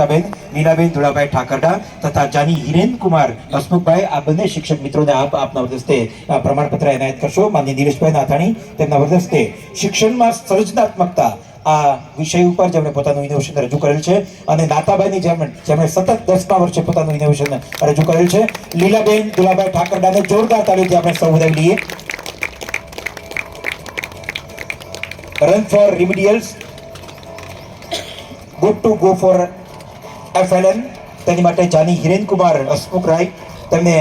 અનિતાબેન મીનાબેન ધુળાભાઈ ઠાકરડા તથા જાની હિરેન કુમાર હસમુખભાઈ, આ બંને શિક્ષક મિત્રોને આપ આપના વરદસ્તે પ્રમાણપત્ર એનાયત કરશો. માન્ય દિનેશભાઈ નાથાણી તેમના વરદસ્તે શિક્ષણમાં સર્જનાત્મકતા, આ વિષય ઉપર જેમણે પોતાનું ઇનોવેશન રજૂ કરેલ છે. અને નાતાબાઈની જેમ, જેમણે સતત દસમા વર્ષે પોતાનું ઇનોવેશન રજૂ કરેલ છે. લીલાબેન દુલાભાઈ ઠાકરડાને જોરદાર તાળીઓથી આપણે સૌ વધાવી લઈએ run for remedials good to go for FLN તેની માટે જાની હિરેન કુમાર હસમુખ રાય તેમને